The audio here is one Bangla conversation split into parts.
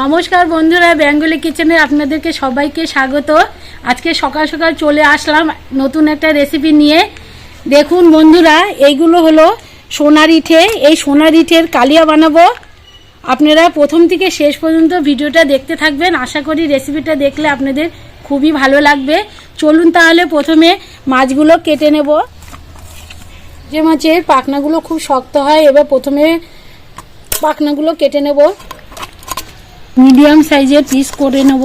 নমস্কার বন্ধুরা, বেঙ্গলি কিচেনে আপনাদেরকে সবাইকে স্বাগত। আজকে সকাল সকাল চলে আসলাম নতুন একটা রেসিপি নিয়ে। দেখুন বন্ধুরা এইগুলো হলো সোনার ইঠে এই সোনার ইঠের কালিয়া বানাবো। আপনারা প্রথম থেকে শেষ পর্যন্ত ভিডিওটা দেখতে থাকবেন। আশা করি রেসিপিটা দেখলে আপনাদের খুবই ভালো লাগবে। চলুন তাহলে প্রথমে মাছগুলো কেটে নেব। যে মাছের পাখনাগুলো খুব শক্ত হয়, এবার প্রথমে পাখনাগুলো কেটে নেব। মিডিয়াম সাইজের পিস করে নেব।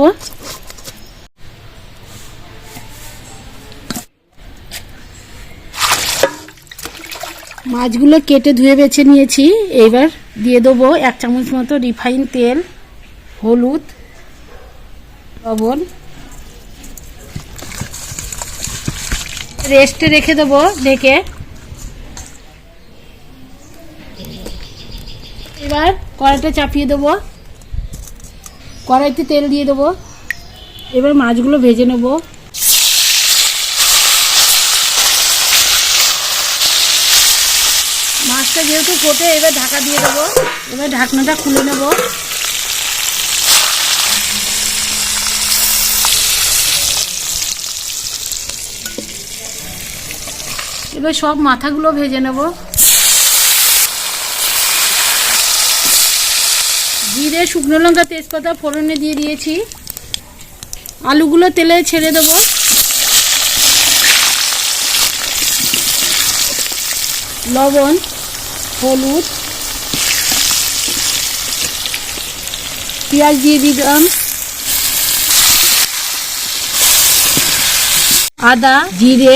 মাছগুলো কেটে ধুয়ে বেছে নিয়েছি। এবার দিয়ে দেবো এক চামচ মতো রিফাইন তেল, হলুদ, লবণ। রেস্টে রেখে দেবো ঢেকে। এবার কড়াইটা চাপিয়ে দেবো। কড়াইতে তেল দিয়ে দেবো। এবার মাছগুলো ভেজে নেব। মাছটা যেহেতু ফোটে, এবার ঢাকা দিয়ে দেবো। এবার ঢাকনাটা খুলে নেব। এবার সব মাথাগুলো ভেজে নেব। জিরে, শুকনো লঙ্কা, তেজপাতা ফোড়নে দিয়ে দিয়েছি। আলুগুলো তেলে ছেড়ে দেবো। লবণ, হলুদ, পেঁয়াজ দিয়ে দিলাম। আদা, জিরে,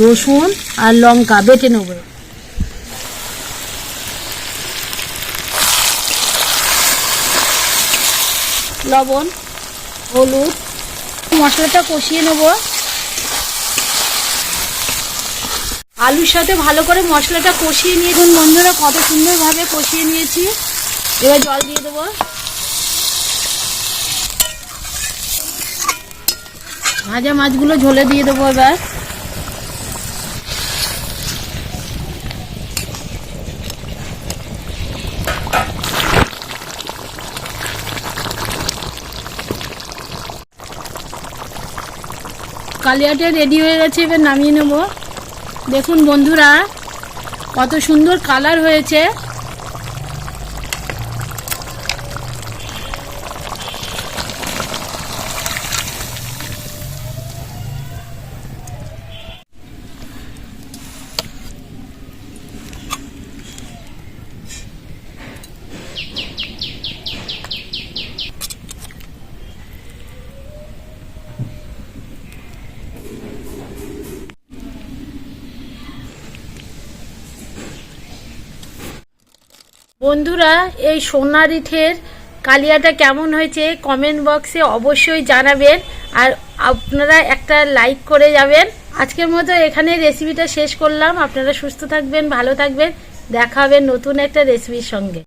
রসুন আর লঙ্কা বেটে নেব। লবণ, হলুদ, মশলাটা কষিয়ে নেব। আলুর সাথে ভালো করে মশলাটা কষিয়ে নিয়ে এখন বন্ধুরা, কত সুন্দরভাবে কষিয়ে নিয়েছি। এবার জল দিয়ে দেবো। ভাজা মাছগুলো ঝোলে দিয়ে দেবো এবার। কালিয়াটা রেডি হয়ে গেছে এবার নামিয়ে নেব। দেখুন বন্ধুরা কত সুন্দর কালার হয়েছে। বন্ধুরা, এই সোনার ইটের কালিয়াটা কেমন হয়েছে কমেন্ট বক্সে অবশ্যই জানাবেন আর আপনারা একটা লাইক করে যাবেন। আজকের মতো এখানে রেসিপিটা শেষ করলাম। আপনারা সুস্থ থাকবেন, ভালো থাকবেন। দেখা হবে নতুন একটা রেসিপির সঙ্গে।